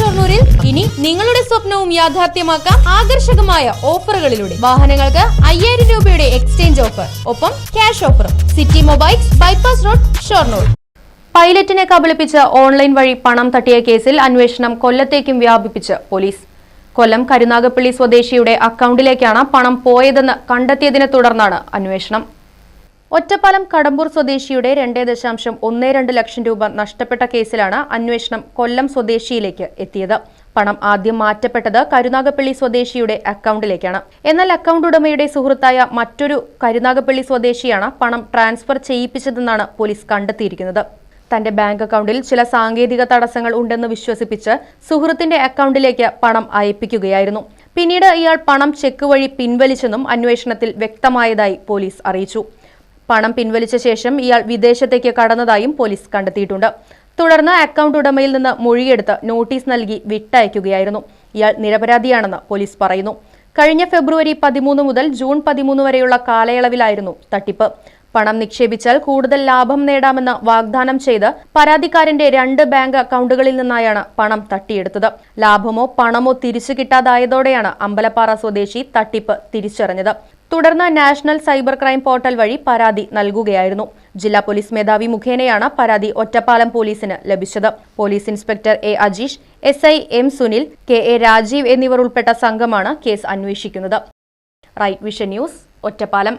ഷൊർണൂരിൽ ഇനി നിങ്ങളുടെ സ്വപ്നവും യാഥാർത്ഥ്യമാക്കാം ആകർഷകമായ ഓഫറുകളിലൂടെ. വാഹനങ്ങൾക്ക് അയ്യായിരം രൂപയുടെ എക്സ്ചേഞ്ച് ഓഫർ ഒപ്പം ക്യാഷ് ഓഫറും. City mobiles bypass road Shoranur. പൈലറ്റിനെ കബളിപ്പിച്ച് ഓൺലൈൻ വഴി പണം തട്ടിയ കേസിൽ അന്വേഷണം കൊല്ലത്തേക്കും വ്യാപിപ്പിച്ച് പോലീസ്. കൊല്ലം കരുനാഗപ്പള്ളി സ്വദേശിയുടെ അക്കൗണ്ടിലേക്കാണ് പണം പോയതെന്ന് കണ്ടെത്തിയതിനെ തുടർന്നാണ് അന്വേഷണം. ഒറ്റപ്പാലം കടമ്പൂർ സ്വദേശിയുടെ രണ്ടേ ദശാംശം ഒന്ന് രണ്ട് ലക്ഷം രൂപ നഷ്ടപ്പെട്ട കേസിലാണ് അന്വേഷണം കൊല്ലം സ്വദേശിയിലേക്ക് എത്തിയത്. പണം ആദ്യം മാറ്റപ്പെട്ടത് കരുനാഗപ്പള്ളി സ്വദേശിയുടെ അക്കൗണ്ടിലേക്കാണ്. എന്നാൽ അക്കൗണ്ട് ഉടമയുടെ സുഹൃത്തായ മറ്റൊരു കരുനാഗപ്പള്ളി സ്വദേശിയാണ് പണം ട്രാൻസ്ഫർ ചെയ്യിപ്പിച്ചതെന്നാണ് പോലീസ് കണ്ടെത്തിയിരിക്കുന്നത്. തന്റെ ബാങ്ക് അക്കൗണ്ടിൽ ചില സാങ്കേതിക തടസ്സങ്ങൾ ഉണ്ടെന്ന് വിശ്വസിപ്പിച്ച് സുഹൃത്തിന്റെ അക്കൗണ്ടിലേക്ക് പണം അയപ്പിക്കുകയായിരുന്നു. പിന്നീട് ഇയാൾ പണം ചെക്ക് വഴി പിൻവലിച്ചെന്നും അന്വേഷണത്തിൽ വ്യക്തമായതായി പോലീസ് അറിയിച്ചു. പണം പിൻവലിച്ച ശേഷം ഇയാൾ വിദേശത്തേക്ക് കടന്നതായും പോലീസ് കണ്ടെത്തിയിട്ടുണ്ട്. തുടർന്ന് അക്കൗണ്ട് ഉടമയിൽ നിന്ന് മൊഴിയെടുത്ത് നോട്ടീസ് നൽകി വിട്ടയക്കുകയായിരുന്നു. ഇയാൾ നിരപരാധിയാണെന്ന് പോലീസ് പറയുന്നു. കഴിഞ്ഞ ഫെബ്രുവരി പതിമൂന്ന് മുതൽ ജൂൺ പതിമൂന്ന് വരെയുള്ള കാലയളവിലായിരുന്നു തട്ടിപ്പ്. പണം നിക്ഷേപിച്ചാൽ കൂടുതൽ ലാഭം നേടാമെന്ന് വാഗ്ദാനം ചെയ്ത് പരാതിക്കാരന്റെ രണ്ട് ബാങ്ക് അക്കൗണ്ടുകളിൽ നിന്നായാണ് പണം തട്ടിയെടുത്തത്. ലാഭമോ പണമോ തിരിച്ചു കിട്ടാതായതോടെയാണ് അമ്പലപ്പാറ സ്വദേശി തട്ടിപ്പ് തിരിച്ചറിഞ്ഞത്. തുടർന്ന് നാഷണൽ സൈബർ ക്രൈം പോർട്ടൽ വഴി പരാതി നൽകുകയായിരുന്നു. ജില്ലാ പോലീസ് മേധാവി മുഖേനയാണ് പരാതി ഒറ്റപ്പാലം പോലീസിന് ലഭിച്ചത്. Police inspector A Ajeesh S I M Sunil K A Rajeev എന്നിവർ ഉൾപ്പെട്ട സംഘമാണ് കേസ് അന്വേഷിക്കുന്നത്. Right vision news Ottapalam.